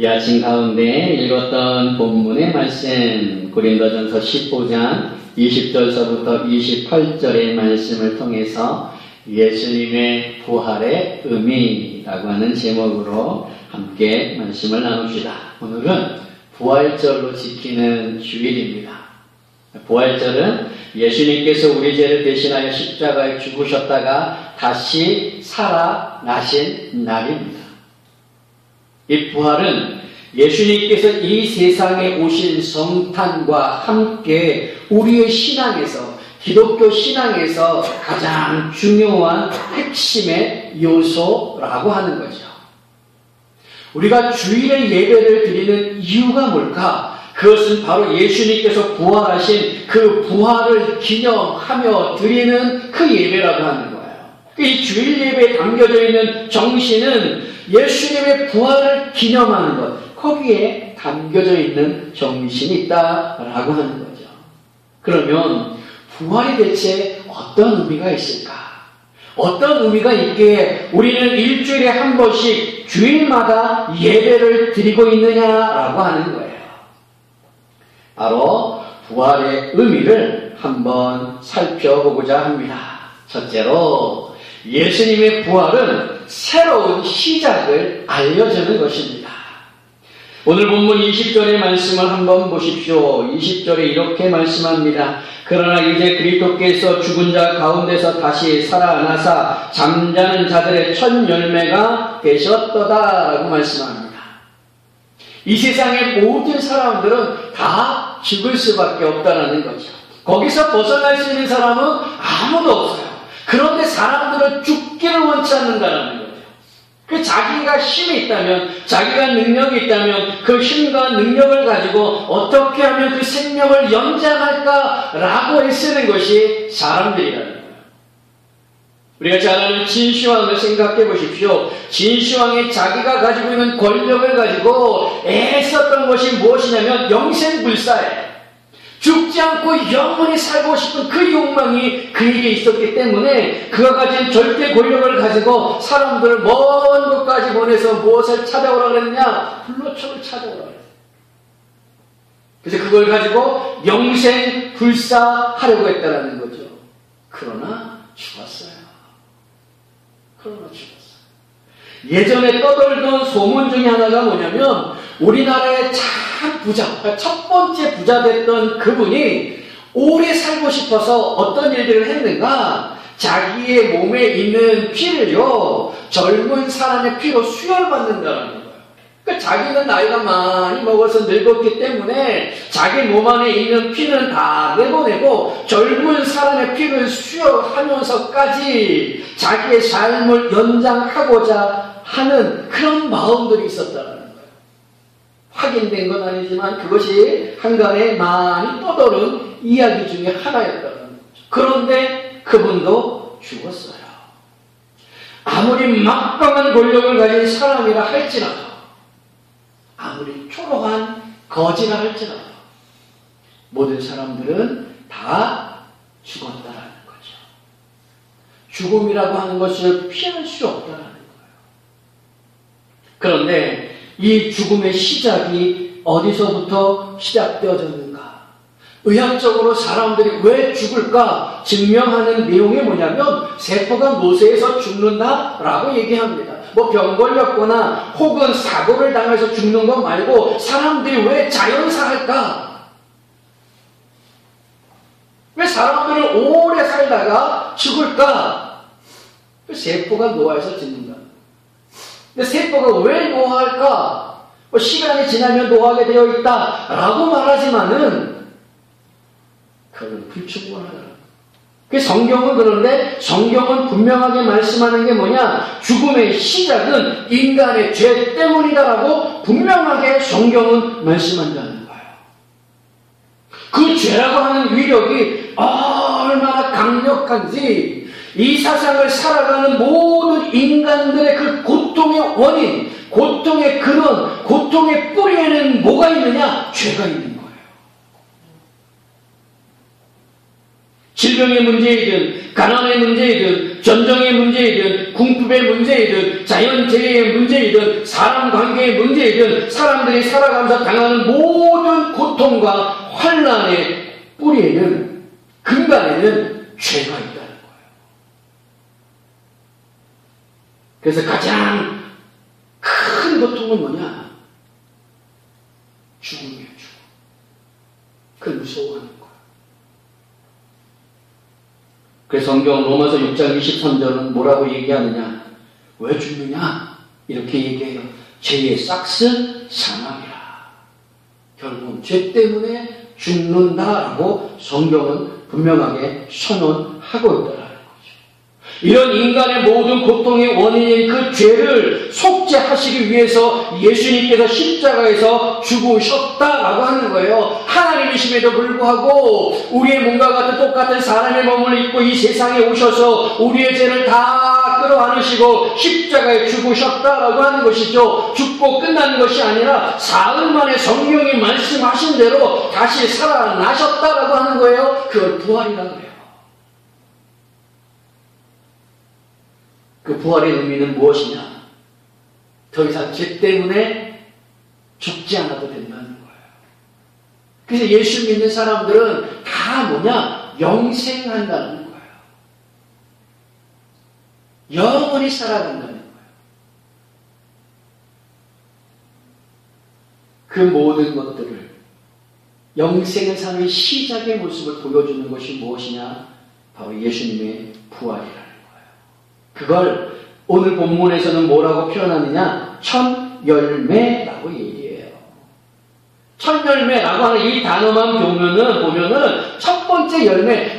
이 아침 가운데 읽었던 본문의 말씀 고린도전서 15장 20절서부터 28절의 말씀을 통해서 예수님의 부활의 의미라고 하는 제목으로 함께 말씀을 나눕시다. 오늘은 부활절로 지키는 주일입니다. 부활절은 예수님께서 우리 죄를 대신하여 십자가에 죽으셨다가 다시 살아나신 날입니다. 이 부활은 예수님께서 이 세상에 오신 성탄과 함께 우리의 신앙에서 기독교 신앙에서 가장 중요한 핵심의 요소라고 하는 거죠. 우리가 주일의 예배를 드리는 이유가 뭘까? 그것은 바로 예수님께서 부활하신 그 부활을 기념하며 드리는 그 예배라고 하는 거예요. 이 주일 예배에 담겨져 있는 정신은 예수님의 부활을 기념하는 것, 거기에 담겨져 있는 정신이 있다라고 하는 거죠. 그러면 부활이 대체 어떤 의미가 있을까? 어떤 의미가 있기에 우리는 일주일에 한 번씩 주일마다 예배를 드리고 있느냐라고 하는 거예요. 바로 부활의 의미를 한번 살펴보고자 합니다. 첫째로 예수님의 부활은 새로운 시작을 알려주는 것입니다. 오늘 본문 20절의 말씀을 한번 보십시오. 20절에 이렇게 말씀합니다. 그러나 이제 그리스도께서 죽은 자 가운데서 다시 살아나사 잠자는 자들의 첫 열매가 되셨도다라고 말씀합니다. 이 세상의 모든 사람들은 다 죽을 수밖에 없다라는 거죠. 거기서 벗어날 수 있는 사람은 아무도 없어요. 그런데 사람들은 죽기를 원치 않는다는 거죠. 그 자기가 힘이 있다면, 자기가 능력이 있다면 그 힘과 능력을 가지고 어떻게 하면 그 생명을 연장할까라고 애쓰는 것이 사람들이라는 거예요. 우리가 잘 아는 진시황을 생각해 보십시오. 진시황이 자기가 가지고 있는 권력을 가지고 애썼던 것이 무엇이냐면 영생불사예요. 죽지 않고 영원히 살고 싶은 그 욕망이 그에게 있었기 때문에 그가 가진 절대 권력을 가지고 사람들을 먼 곳까지 보내서 무엇을 찾아오라 그랬냐? 불로초를 찾아오라 그랬어요. 그래서 그걸 가지고 영생 불사하려고 했다라는 거죠. 그러나 죽었어요. 그러나 죽었어요. 예전에 떠돌던 소문 중에 하나가 뭐냐면 우리나라의 참 부자, 그러니까 첫 번째 부자 됐던 그분이 오래 살고 싶어서 어떤 일들을 했는가? 자기의 몸에 있는 피를요, 젊은 사람의 피로 수혈받는다는 거예요. 그러니까 자기는 나이가 많이 먹어서 늙었기 때문에 자기 몸 안에 있는 피는 다 내보내고 젊은 사람의 피를 수혈하면서까지 자기의 삶을 연장하고자 하는 그런 마음들이 있었다는 거예요. 확인된 건 아니지만 그것이 한간에 많이 떠도는 이야기 중에 하나였다는 거죠. 그런데 그분도 죽었어요. 아무리 막강한 권력을 가진 사람이라 할지라도 아무리 초롱한 거지라 할지라도 모든 사람들은 다 죽었다라는 거죠. 죽음이라고 하는 것을 피할 수 없다라는 거예요. 그런데 이 죽음의 시작이 어디서부터 시작되어졌는가? 의학적으로 사람들이 왜 죽을까 증명하는 내용이 뭐냐면 세포가 노쇠해서 죽는다라고 얘기합니다. 뭐 병 걸렸거나 혹은 사고를 당해서 죽는 것 말고 사람들이 왜 자연사할까? 왜 사람들은 오래 살다가 죽을까? 그 세포가 노화해서 죽는다. 근데 세포가 왜 노화할까? 뭐 시간이 지나면 노화하게 되어 있다라고 말하지만은 그건 불충분하다. 그 성경은 그런데 성경은 분명하게 말씀하는 게 뭐냐? 죽음의 시작은 인간의 죄 때문이다라고 분명하게 성경은 말씀한다는 거예요. 그 죄라고 하는 위력이 얼마나 강력한지 이 사상을 살아가는 모든 인간들의 그 고통의 원인, 고통의 근원, 고통의 뿌리에는 뭐가 있느냐? 죄가 있는 거예요. 질병의 문제이든 가난의 문제이든 전쟁의 문제이든 궁핍의 문제이든 자연재해의 문제이든 사람 관계의 문제이든 사람들이 살아가면서 당하는 모든 고통과 환란의 뿌리에는 근간에는 죄가 있다는 거예요. 그래서 가장 큰 고통은 뭐냐? 죽음이에요, 죽음. 그걸 무서워하는 거예요. 그래서 성경 로마서 6장 23절은 뭐라고 얘기하느냐? 왜 죽느냐? 이렇게 얘기해요. 죄의 싹스 사망이라. 결국은 죄 때문에 죽는다라고 성경은 분명하게 선언하고 있다. 이런 인간의 모든 고통의 원인인 그 죄를 속죄하시기 위해서 예수님께서 십자가에서 죽으셨다라고 하는 거예요. 하나님이심에도 불구하고 우리의 몸과 같은 똑같은 사람의 몸을 입고 이 세상에 오셔서 우리의 죄를 다 끌어안으시고 십자가에 죽으셨다라고 하는 것이죠. 죽고 끝나는 것이 아니라 사흘 만에 성령이 말씀하신 대로 다시 살아나셨다라고 하는 거예요. 그걸 부활이라고 해요. 그 부활의 의미는 무엇이냐? 더 이상 죄 때문에 죽지 않아도 된다는 거예요. 그래서 예수 믿는 사람들은 다 뭐냐? 영생한다는 거예요. 영원히 살아간다는 거예요. 그 모든 것들을 영생을 사는 시작의 모습을 보여주는 것이 무엇이냐? 바로 예수님의 부활이라. 그걸 오늘 본문에서는 뭐라고 표현하느냐? 첫 열매라고 얘기해요. 첫 열매라고 하는 이 단어만 보면은, 보면은 첫 번째 열매,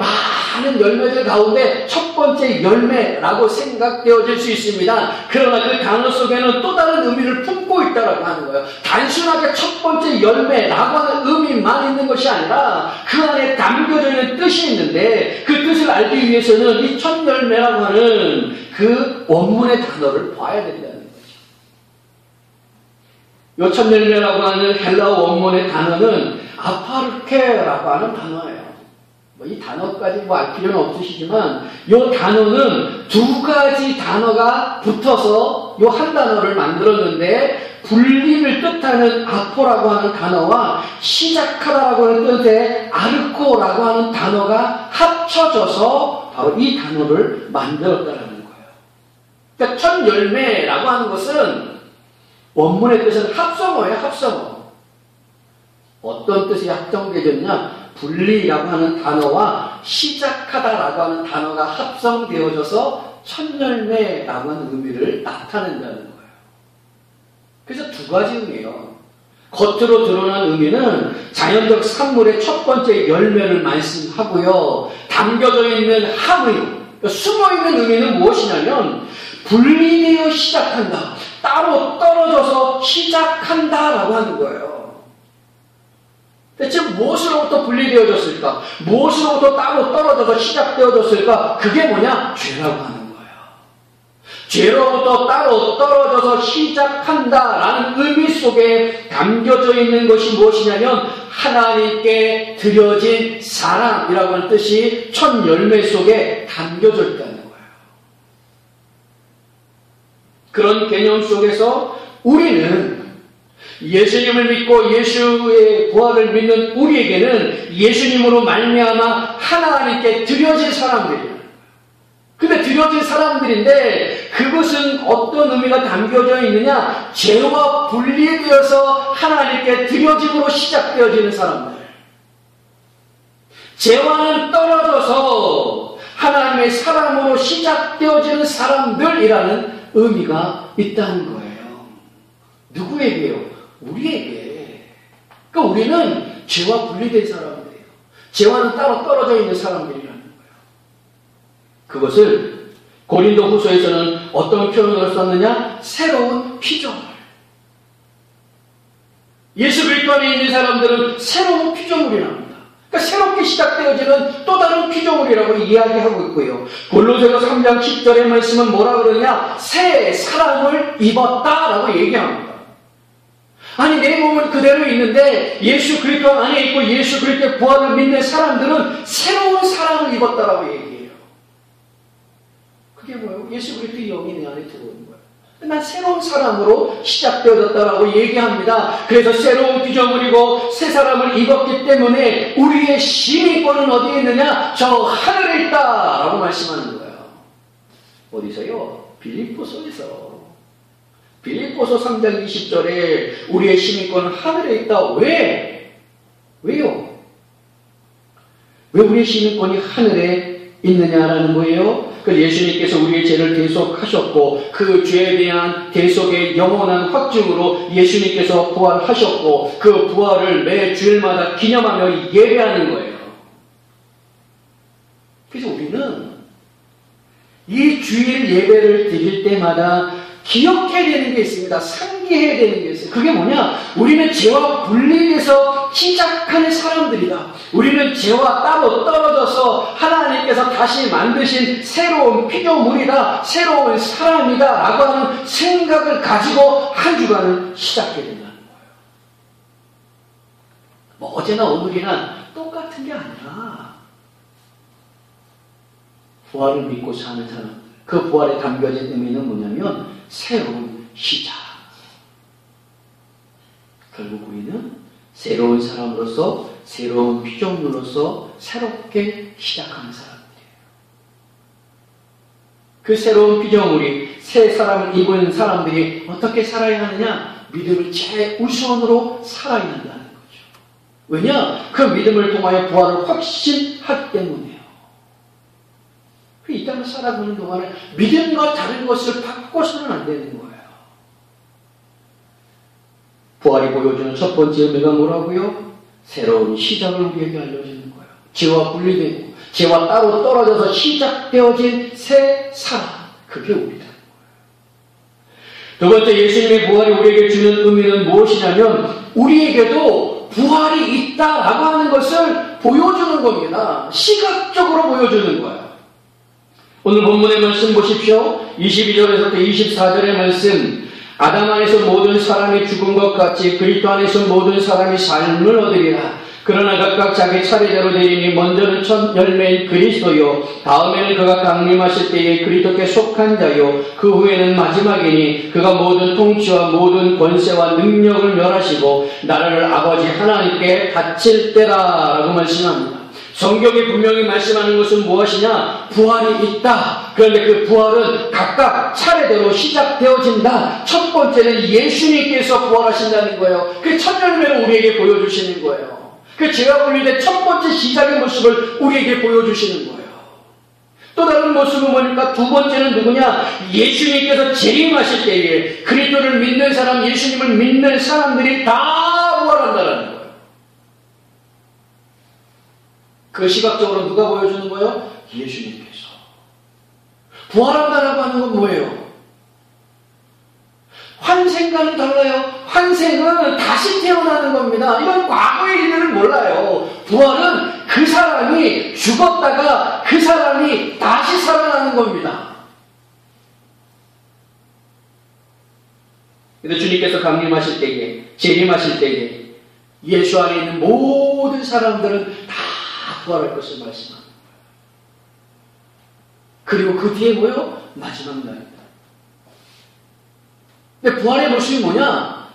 많은 열매들 가운데 첫 번째 열매라고 생각되어질 수 있습니다. 그러나 그 단어 속에는 또 다른 의미를 품고 있다라고 하는 거예요. 단순하게 첫 번째 열매라고 하는 의미만 있는 것이 아니라 그 안에 담겨져 있는 뜻이 있는데 그 뜻을 알기 위해서는 이 첫 열매라고 하는 그 원문의 단어를 봐야 된다는 거죠. 요첫 열매라고 하는 헬라어 원문의 단어는 아파르케라고 하는 단어예요. 뭐이 단어까지 뭐 알 필요는 없으시지만 이 단어는 두 가지 단어가 붙어서 이 한 단어를 만들었는데 분리를 뜻하는 아포라고 하는 단어와 시작하다라고 하는 뜻의 아르코라고 하는 단어가 합쳐져서 바로 이 단어를 만들었다는 거예요. 그러니까 첫 열매라고 하는 것은 원문의 뜻은 합성어예요, 합성어. 어떤 뜻이 합성되졌냐? 분리라고 하는 단어와 시작하다라고 하는 단어가 합성되어져서 첫열매라고 하는 의미를 나타낸다는 거예요. 그래서 두 가지 의미예요. 겉으로 드러난 의미는 자연적 산물의 첫 번째 열매를 말씀하고요. 담겨져 있는 함의, 그러니까 숨어 있는 의미는 무엇이냐면 분리되어 시작한다. 따로 떨어져서 시작한다라고 하는 거예요. 대체 무엇으로부터 분리되어졌을까? 무엇으로부터 따로 떨어져서 시작되어졌을까? 그게 뭐냐? 죄라고 하는 거예요. 죄로부터 따로 떨어져서 시작한다라는 의미 속에 담겨져 있는 것이 무엇이냐면 하나님께 드려진 사랑이라고 하는 뜻이 첫 열매 속에 담겨져 있다는 거예요. 그런 개념 속에서 우리는 예수님을 믿고 예수의 부활을 믿는 우리에게는 예수님으로 말미암아 하나님께 드려진 사람들이에요. 근데 드려진 사람들인데 그것은 어떤 의미가 담겨져 있느냐? 죄와 분리되어서 하나님께 드려짐으로 시작되어지는 사람들. 죄와는 떨어져서 하나님의 사랑으로 시작되어지는 사람들이라는 의미가 있다는 거예요. 누구에게요? 우리에게. 그러니까 우리는 죄와 분리된 사람들이에요. 죄와는 따로 떨어져 있는 사람들이라는 거예요. 그것을 고린도 후서에서는 어떤 표현을 썼느냐? 새로운 피조물. 예수 그리스도 안에 있는 사람들은 새로운 피조물이랍니다. 그러니까 새롭게 시작되어지는 또 다른 피조물이라고 이야기하고 있고요. 골로새서 3장 10절의 말씀은 뭐라 그러냐? 새 사람을 입었다라고 얘기합니다. 아니 내 몸은 그대로 있는데 예수 그리스도 안에 있고 예수 그리스도의 부활을 믿는 사람들은 새로운 사랑을 입었다라고 얘기해요. 그게 뭐예요? 예수 그리스도의 영이 내 안에 들어오는 거예요. 난 새로운 사람으로 시작되어졌다라고 얘기합니다. 그래서 새로운 피조물이고 새 사람을 입었기 때문에 우리의 시민권은 어디에 있느냐? 저 하늘에 있다라고 말씀하는 거예요. 어디서요? 빌립보서에서. 빌립보서 3장 20절에 우리의 시민권은 하늘에 있다. 왜? 왜요? 왜 우리의 시민권이 하늘에 있느냐라는 거예요? 그 예수님께서 우리의 죄를 대속하셨고 그 죄에 대한 대속의 영원한 확증으로 예수님께서 부활하셨고 그 부활을 매 주일마다 기념하며 예배하는 거예요. 그래서 우리는 이 주일 예배를 드릴 때마다 기억해야 되는 게 있습니다. 상기해야 되는 게 있어요. 그게 뭐냐? 우리는 죄와 분리돼서 시작하는 사람들이다. 우리는 죄와 따로 떨어져서 하나님께서 다시 만드신 새로운 피조물이다. 새로운 사람이다. 라고 하는 생각을 가지고 한 주간을 시작해야 된다는 거예요. 뭐 어제나 오늘이나 똑같은 게 아니라 부활을 믿고 사는 사람 그 부활에 담겨진 의미는 뭐냐면 새로운 시작. 결국 우리는 새로운 사람으로서 새로운 피조물로서 새롭게 시작하는 사람들이에요. 그 새로운 피조물이 새 사람을 입은 사람들이 어떻게 살아야 하느냐? 믿음을 제우선으로 살아야 한다는 거죠. 왜냐? 그 믿음을 통하여 부활을 확신하기 때문이에요. 그 이 땅을 살아가는 동안에 믿음과 다른 것을 바꿔서는 안 되는 거예요. 부활이 보여주는 첫 번째 의미가 뭐라고요? 새로운 시작을 우리에게 알려주는 거예요. 죄와 분리되고 죄와 따로 떨어져서 시작되어진 새 사람. 그게 우리다. 두 번째 예수님의 부활이 우리에게 주는 의미는 무엇이냐면 우리에게도 부활이 있다라고 하는 것을 보여주는 겁니다. 시각적으로 보여주는 거예요. 오늘 본문의 말씀 보십시오. 22절에서부터 24절의 말씀. 아담 안에서 모든 사람이 죽은 것 같이 그리스도 안에서 모든 사람이 삶을 얻으리라. 그러나 각각 자기 차례대로 되리니 먼저는 첫 열매인 그리스도요 다음에는 그가 강림하실 때에 그리스도께 속한 자요 그 후에는 마지막이니 그가 모든 통치와 모든 권세와 능력을 멸하시고 나라를 아버지 하나님께 바칠 때라라고 말씀합니다. 성경이 분명히 말씀하는 것은 무엇이냐? 부활이 있다. 그런데 그 부활은 각각 차례대로 시작되어진다. 첫 번째는 예수님께서 부활하신다는 거예요. 그첫 열매를 우리에게 보여주시는 거예요. 그 죄가 분리된 첫 번째 시작의 모습을 우리에게 보여주시는 거예요. 또 다른 모습은 뭐니까 두 번째는 누구냐? 예수님께서 재림하실 때에 그리스도를 믿는 사람, 예수님을 믿는 사람들이 다 부활한다는 거예요. 그 시각적으로 누가 보여주는 거예요? 예수님께서. 부활한다라고 하는 건 뭐예요? 환생과는 달라요. 환생은 다시 태어나는 겁니다. 이건 과거의 일들을 몰라요. 부활은 그 사람이 죽었다가 그 사람이 다시 살아나는 겁니다. 근데 주님께서 강림하실 때에, 재림하실 때에 예수 안에 있는 모든 사람들은 다 부활할 것을 말씀합니다. 그리고 그 뒤에 뭐요? 마지막 날입니다. 근데 부활의 모습이 뭐냐?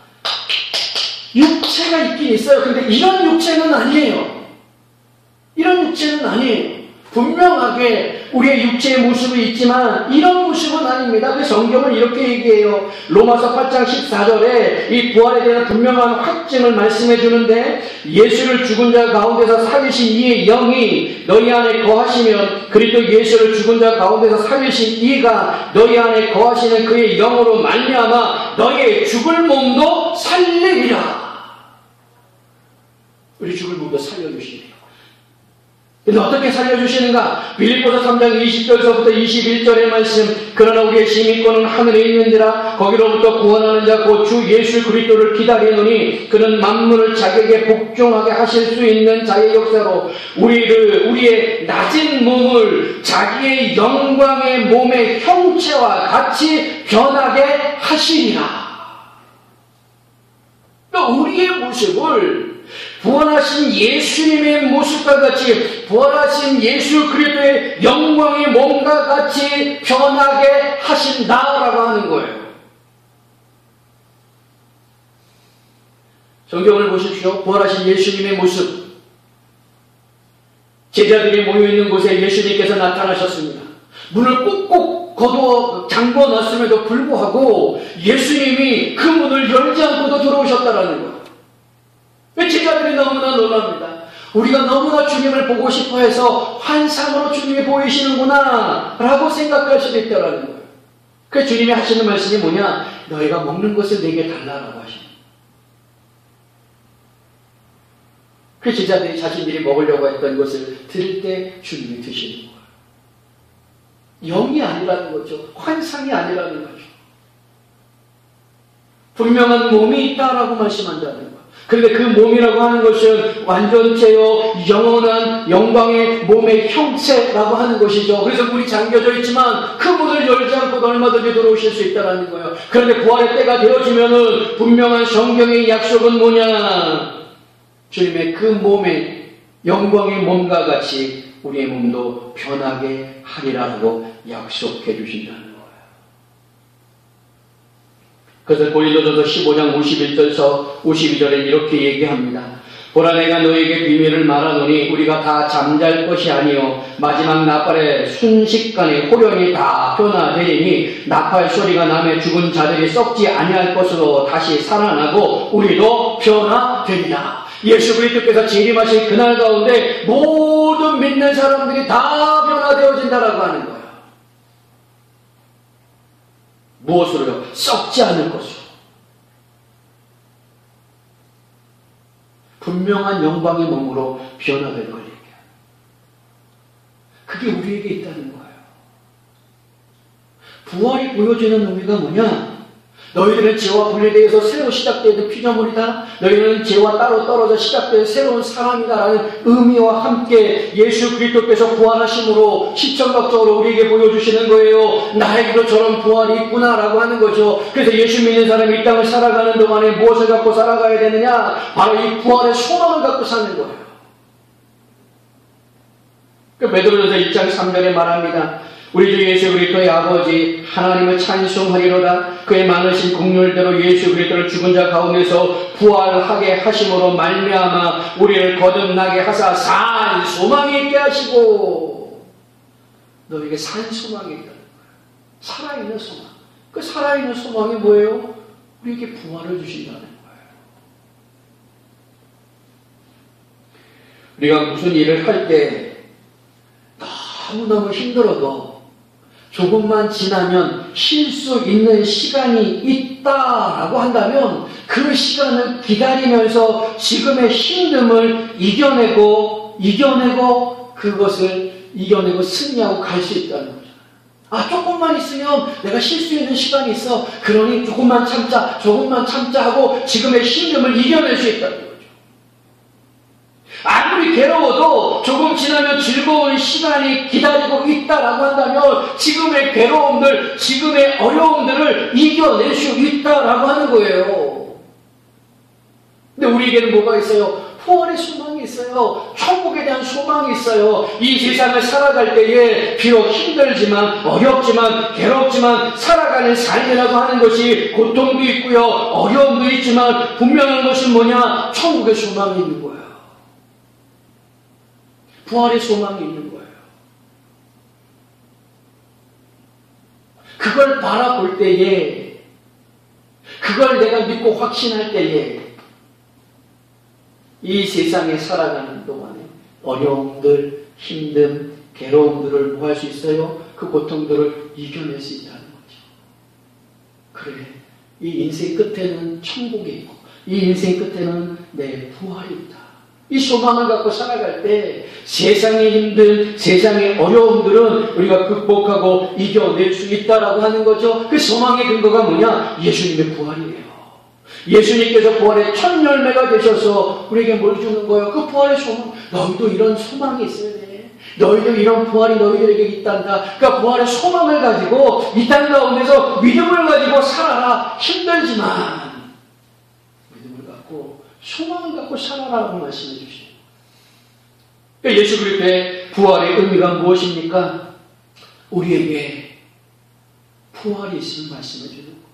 육체가 있긴 있어요. 근데 이런 육체는 아니에요. 이런 육체는 아니에요. 분명하게 우리의 육체의 모습이 있지만 이런 모습은 아닙니다. 그 성경은 이렇게 얘기해요. 로마서 8장 14절에 이 부활에 대한 분명한 확증을 말씀해 주는데 예수를 죽은 자 가운데서 살리신 이의 영이 너희 안에 거하시면 그리고 예수를 죽은 자 가운데서 살리신 이가 너희 안에 거하시는 그의 영으로 말미암아 너희의 죽을 몸도 살리리라. 우리 죽을 몸도 살려주시리라. 근데 어떻게 살려주시는가? 빌립보서 3장 20절서부터 21절의 말씀 그러나 우리의 시민권은 하늘에 있는지라 거기로부터 구원하는 자 곧 주 예수 그리스도를 기다리노니 그는 만물을 자기에게 복종하게 하실 수 있는 자의 역사로 우리를 우리의 낮은 몸을 자기의 영광의 몸의 형체와 같이 변하게 하시리라. 그러니까 우리의 모습을 부활하신 예수님의 모습과 같이 부활하신 예수 그리스도의 영광의 몸과 같이 변하게 하신다라고 하는 거예요. 성경을 보십시오. 부활하신 예수님의 모습. 제자들이 모여있는 곳에 예수님께서 나타나셨습니다. 문을 꼭꼭 거두어 잠궈 놨음에도 불구하고 예수님이 그 문을 열지 않고도 들어오셨다라는 거예요. 제자들이 너무나 놀랍니다. 우리가 너무나 주님을 보고 싶어 해서 환상으로 주님이 보이시는구나 라고 생각할 수도 있다라는 거예요. 그 주님이 하시는 말씀이 뭐냐? 너희가 먹는 것을 내게 달라라고 하십니다. 그 제자들이 자신들이 먹으려고 했던 것을 들을 때 주님이 드시는 거예요. 영이 아니라는 거죠. 환상이 아니라는 거죠. 분명한 몸이 있다라고 말씀한다는 거예요. 그런데 그 몸이라고 하는 것은 완전체요, 영원한 영광의 몸의 형체라고 하는 것이죠. 그래서 문이 잠겨져 있지만 그 문을 열지 않고 얼마든지 들어오실 수 있다는 거예요. 그런데 부활의 때가 되어지면은 분명한 성경의 약속은 뭐냐? 주님의 그 몸의 영광의 몸과 같이 우리의 몸도 변하게 하리라고 약속해 주신다는. 그래서 고린도전서 15장 51절서 52절에 이렇게 얘기합니다. 보라 내가 너에게 비밀을 말하노니 우리가 다 잠잘 것이 아니요 마지막 나팔의 순식간에 호련이 다 변화되리니 나팔 소리가 남의 죽은 자들이 썩지 아니할 것으로 다시 살아나고 우리도 변화되리라. 예수 그리스도께서 재림하신 그날 가운데 모든 믿는 사람들이 다 변화되어진다라고 하는 거예요. 무엇으로요? 썩지 않을 것으로. 분명한 영광의 몸으로 변화될 걸 얘기해요. 그게 우리에게 있다는 거예요. 부활이 보여지는 의미가 뭐냐? 너희들은 죄와 분리되어서 새로 시작되는 피조물이다. 너희는 죄와 따로 떨어져 시작된 새로운 사람이다라는 의미와 함께 예수 그리스도께서 부활하심으로 시청각적으로 우리에게 보여주시는 거예요. 나에게도 저런 부활이 있구나라고 하는 거죠. 그래서 예수 믿는 사람이 이 땅을 살아가는 동안에 무엇을 갖고 살아가야 되느냐? 바로 이 부활의 소망을 갖고 사는 거예요. 그 베드로전서 1장 3절에 말합니다. 우리 주 예수 그리스도의 아버지 하나님을 찬송하리로다. 그의 많으신 국률대로 예수 그리스도를 죽은 자 가운데서 부활하게 하심으로 말미암아 우리를 거듭나게 하사 산 소망이 있게 하시고 너에게 산 소망이 있다는 거야. 살아있는 소망. 그 살아있는 소망이 뭐예요? 우리에게 부활을 주신다는 거예요 우리가 무슨 일을 할 때 너무너무 힘들어도 조금만 지나면 쉴 수 있는 시간이 있다라고 한다면 그 시간을 기다리면서 지금의 힘듦을 이겨내고 이겨내고 그것을 이겨내고 승리하고 갈 수 있다는 거죠. 아 조금만 있으면 내가 쉴 수 있는 시간이 있어. 그러니 조금만 참자, 조금만 참자 하고 지금의 힘듦을 이겨낼 수 있다는 거죠. 아무리 괴로워도 조금 지나면 즐거운 시간이 기다리고 있다라고 한다면 지금의 괴로움들, 지금의 어려움들을 이겨낼 수 있다라고 하는 거예요. 근데 우리에게는 뭐가 있어요? 후원의 소망이 있어요. 천국에 대한 소망이 있어요. 이 세상을 살아갈 때에 비록 힘들지만 어렵지만 괴롭지만 살아가는 삶이라고 하는 것이 고통도 있고요. 어려움도 있지만 분명한 것은 뭐냐? 천국의 소망이 있는 거예요. 부활의 소망이 있는 거예요. 그걸 바라볼 때에, 그걸 내가 믿고 확신할 때에, 이 세상에 살아가는 동안에 어려움들, 힘듦, 괴로움들을 뭐 할 수 있어요? 그 고통들을 이겨낼 수 있다는 거죠. 그래. 이 인생 끝에는 천국이 있고, 이 인생 끝에는 내 부활이 있다. 이 소망을 갖고 살아갈 때 세상의 힘든 세상의 어려움들은 우리가 극복하고 이겨낼 수 있다라고 하는 거죠. 그 소망의 근거가 뭐냐? 예수님의 부활이에요. 예수님께서 부활의 첫 열매가 되셔서 우리에게 뭘 주는 거예요? 그 부활의 소망. 너희도 이런 소망이 있어야 돼. 너희도 이런 부활이 너희들에게 있단다. 그러니까 부활의 소망을 가지고 이 땅 가운데서 믿음을 가지고 살아라. 힘들지만 소망을 갖고 살아라고 말씀해 주시죠. 예수 그리스도의 부활의 의미가 무엇입니까? 우리에게 부활이 있음을 말씀해 주는 거예요.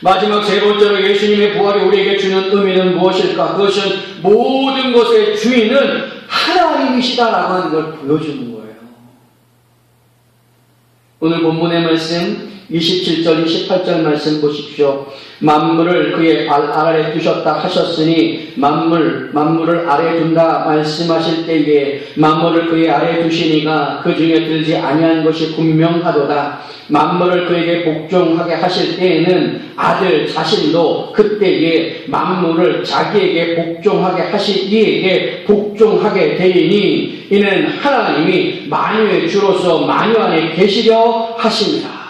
마지막 세 번째로 예수님의 부활이 우리에게 주는 의미는 무엇일까? 그것은 모든 것의 주인은 하나님이시다라고 하는 걸 보여주는 거예요. 오늘 본문의 말씀 27절, 28절 말씀 보십시오. 만물을 그의 발 아래 두셨다 하셨으니 만물, 만물을 아래 둔다 말씀하실 때에 만물을 그의 아래 두시니가 그 중에 들지 아니한 것이 분명하도다. 만물을 그에게 복종하게 하실 때에는 아들 자신도 그때에 만물을 자기에게 복종하게 하실 이에게 복종하게 되리니 이는 하나님이 만유의 주로서 만유 안에 계시려 하십니다.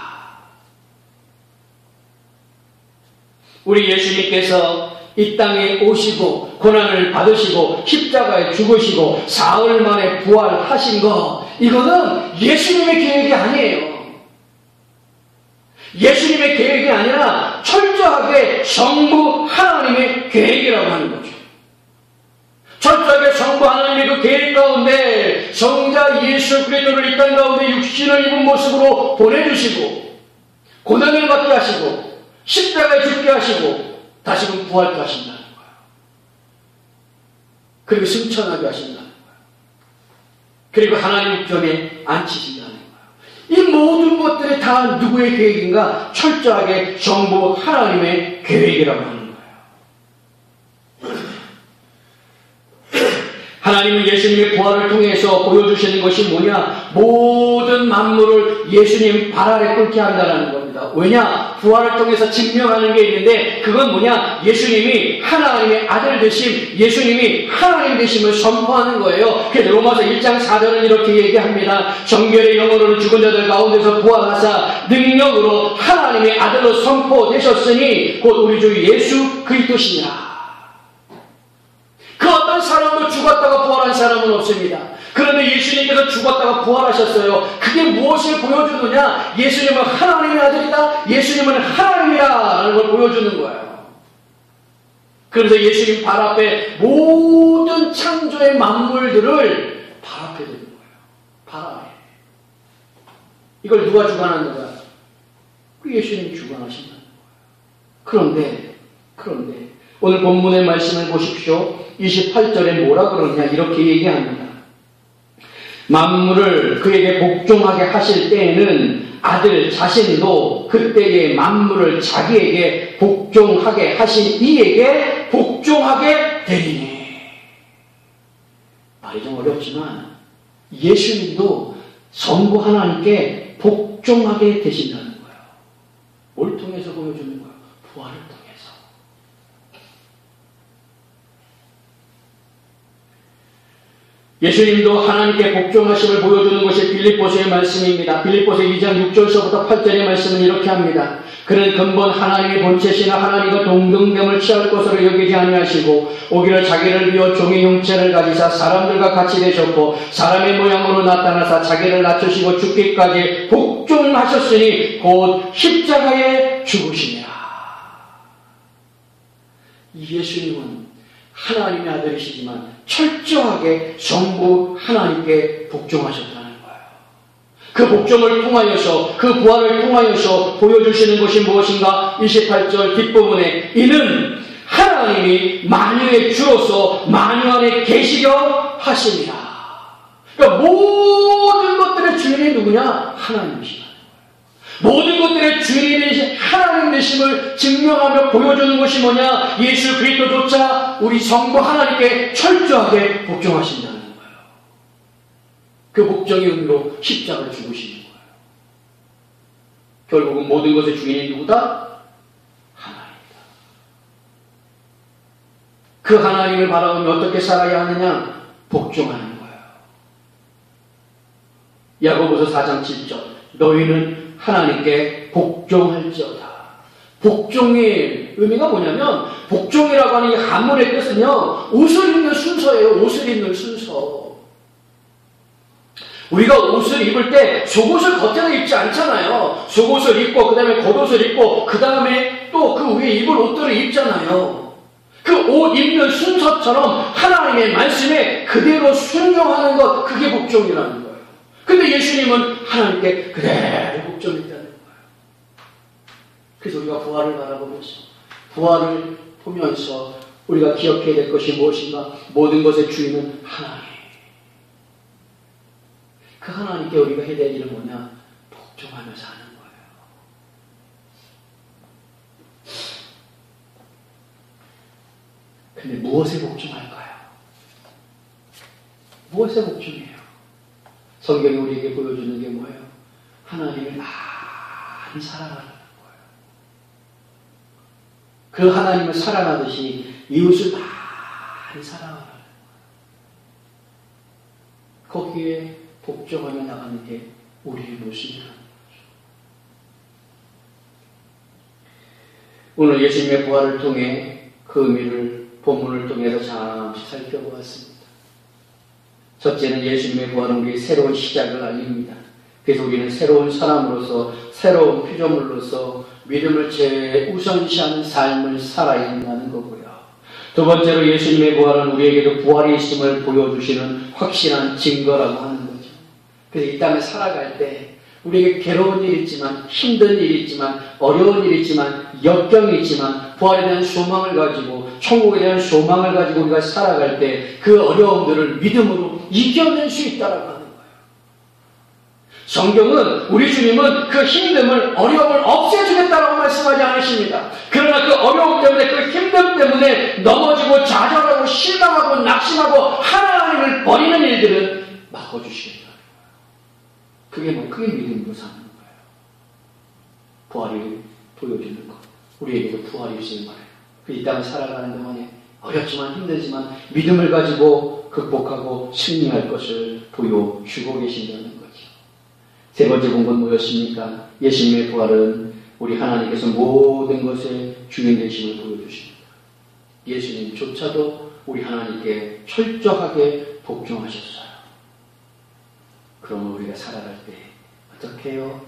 우리 예수님께서 이 땅에 오시고 고난을 받으시고 십자가에 죽으시고 사흘 만에 부활하신 거 이거는 예수님의 계획이 아니에요. 예수님의 계획이 아니라 철저하게 정부 하나님의 계획이라고 하는 거죠. 철저하게 정부 하나님의 그 계획 가운데 성자 예수 그리스도를 이 땅 가운데 육신을 입은 모습으로 보내주시고 고난을 받게 하시고 십자가에 죽게 하시고 다시금 부활케 하신다는 거예요. 그리고 승천하게 하신다는 거예요. 그리고 하나님 편에 앉히신다는 거예요. 이 모든 것들이 다 누구의 계획인가? 철저하게 정부 하나님의 계획이라고 거예요. 하나님은 예수님의 부활을 통해서 보여주시는 것이 뭐냐? 모든 만물을 예수님 발 아래 꿇게 한다는 겁니다. 왜냐? 부활을 통해서 증명하는 게 있는데 그건 뭐냐? 예수님이 하나님의 아들 되심, 예수님이 하나님 되심을 선포하는 거예요. 그래서 로마서 1장 4절은 이렇게 얘기합니다. 정결의 영으로는 죽은 자들 가운데서 부활하사 능력으로 하나님의 아들로 선포되셨으니 곧 우리 주 예수 그리스도시니라. 그 어떤 사람도 죽었다가 부활한 사람은 없습니다. 그런데 예수님께서 죽었다가 부활하셨어요. 그게 무엇을 보여주느냐? 예수님은 하나님의 아들이다. 예수님은 하나님이라는 걸 보여주는 거예요. 그래서 예수님 발 앞에 모든 창조의 만물들을 발 앞에 두는 거예요. 발 앞에. 이걸 누가 주관하는가? 그 예수님이 주관하신다는 거예요. 그런데, 그런데, 오늘 본문의 말씀을 보십시오. 28절에 뭐라 그러느냐 이렇게 얘기합니다. 만물을 그에게 복종하게 하실 때에는 아들 자신도 그때의 만물을 자기에게 복종하게 하신 이에게 복종하게 되리니. 말이 좀 어렵지만 예수님도 전부 하나님께 복종하게 되신다는 거예요. 뭘 통해서 보여주는 거예요? 부활을 예수님도 하나님께 복종하심을 보여주는 것이 빌립보서의 말씀입니다. 빌립보서 2장 6절서부터 8절의 말씀은 이렇게 합니다. 그는 근본 하나님의 본체시나 하나님과 동등됨을 취할 것으로 여기지 아니하시고 오기를 자기를 비워 종의 형체를 가지사 사람들과 같이 되셨고 사람의 모양으로 나타나사 자기를 낮추시고 죽기까지 복종하셨으니 곧 십자가에 죽으시니라. 예수님은 하나님의 아들이시지만 철저하게 전부 하나님께 복종하셨다는 거예요. 그 복종을 통하여서 그 부활을 통하여서 보여주시는 것이 무엇인가? 28절 뒷부분에 이는 하나님이 만유의 주로서 만유 안에 계시려 하십니다. 그러니까 모든 것들의 주인이 누구냐? 하나님이시다. 모든 것들의 주인이 되신 되심을 증명하며 보여주는 것이 뭐냐? 예수 그리스도조차 우리 성부 하나님께 철저하게 복종하신다는 거예요. 그 복종의 의미로 십자가를 죽으시는 거예요. 결국은 모든 것의 주인이 누구다? 하나님이다. 그 하나님을 바라보며 어떻게 살아야 하느냐? 복종하는 거예요. 야고보서 4장 7절 너희는 하나님께 복종할지어다. 복종의 의미가 뭐냐면 복종이라고 하는 이 한문의 뜻은요 옷을 입는 순서예요. 옷을 입는 순서. 우리가 옷을 입을 때 속옷을 겉에서 입지 않잖아요. 속옷을 입고 그 다음에 겉옷을 입고 그 다음에 또 그 위에 입을 옷들을 입잖아요. 그 옷 입는 순서처럼 하나님의 말씀에 그대로 순종하는 것 그게 복종이라는 거예요. 근데 예수님은 하나님께 그대로 거예요. 그래서 우리가 부활을 바라보면서 부활을 보면서 우리가 기억해야 될 것이 무엇인가? 모든 것의 주인은 하나님. 그 하나님께 우리가 해야 될 일은 뭐냐? 복종하며 사는 거예요. 근데 무엇에 복종할까요? 무엇에 복종해요? 성경이 우리에게 보여주는 게 뭐예요? 하나님을 많이 사랑하는. 그 하나님을 사랑하듯이 이웃을 많이 거예요. 거기에 복종하며 나가는 게 우리의 모습이라는 거죠. 오늘 예수님의 부활을 통해 그 의미를 본문을 통해서 잠시 살펴보았습니다. 첫째는 예수님의 부활은 우리의 새로운 시작을 알립니다. 그래서 우리는 새로운 사람으로서 새로운 피조물로서 믿음을 제우선시하는 삶을 살아야 한다는 거고요. 두 번째로 예수님의 부활은 우리에게도 부활이 있음을 보여주시는 확실한 증거라고 하는 거죠. 그래서 이 땅에 살아갈 때 우리에게 괴로운 일이 있지만 힘든 일이 있지만 어려운 일이 있지만 역경이 있지만 부활에 대한 소망을 가지고 천국에 대한 소망을 가지고 우리가 살아갈 때 그 어려움들을 믿음으로 이겨낼 수 있다라고 거예요. 성경은 우리 주님은 그 힘듦을 어려움을 없애주겠다라고 말씀하지 않으십니다. 그러나 그 어려움 때문에 그 힘듦 때문에 넘어지고 좌절하고 실망하고 낙심하고 하나님을 버리는 일들은 막아주시겠다. 그게 뭐 그게 믿음으로 사는 거예요. 부활이 보여주는 것. 우리에게도 부활이 있으면 말이에요. 이 땅을 살아가는 동안에 어렵지만 힘들지만 믿음을 가지고 극복하고 승리할 것을 보여주고 계신다는. 세 번째 본건 뭐였습니까? 예수님의 부활은 우리 하나님께서 모든 것의 주인 되심을 보여주십니다. 예수님조차도 우리 하나님께 철저하게 복종하셨어요. 그러면 우리가 살아갈 때 어떻게 해요?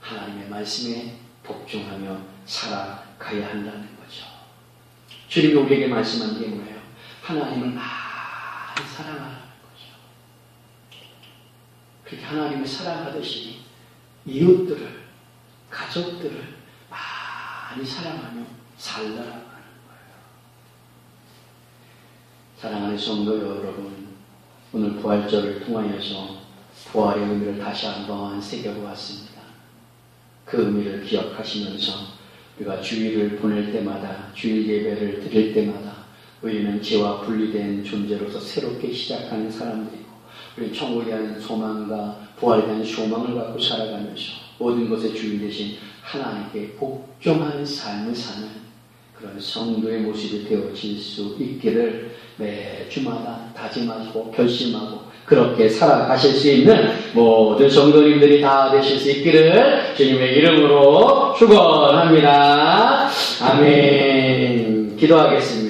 하나님의 말씀에 복종하며 살아가야 한다는 거죠. 주님이 우리에게 말씀한 게 뭐예요? 하나님을 많이 사랑하라는 거죠. 그렇게 하나님을 사랑하듯이 이웃들을, 가족들을 많이 사랑하며 살라라고 하는 거예요. 사랑하는 성도 여러분, 오늘 부활절을 통하여서 부활의 의미를 다시 한번 새겨보았습니다. 그 의미를 기억하시면서 우리가 주일을 보낼 때마다 주일 예배를 드릴 때마다 우리는 죄와 분리된 존재로서 새롭게 시작하는 사람들이고 우리 천국에 대한 소망과 부활에 대한 소망을 갖고 살아가면서 모든 것의 주인 되신 하나님께 복종하는 삶을 사는 그런 성도의 모습이 되어질 수 있기를 매주마다 다짐하고 결심하고 그렇게 살아가실 수 있는 모든 성도님들이 다 되실 수 있기를 주님의 이름으로 축원합니다. 아멘. 기도하겠습니다.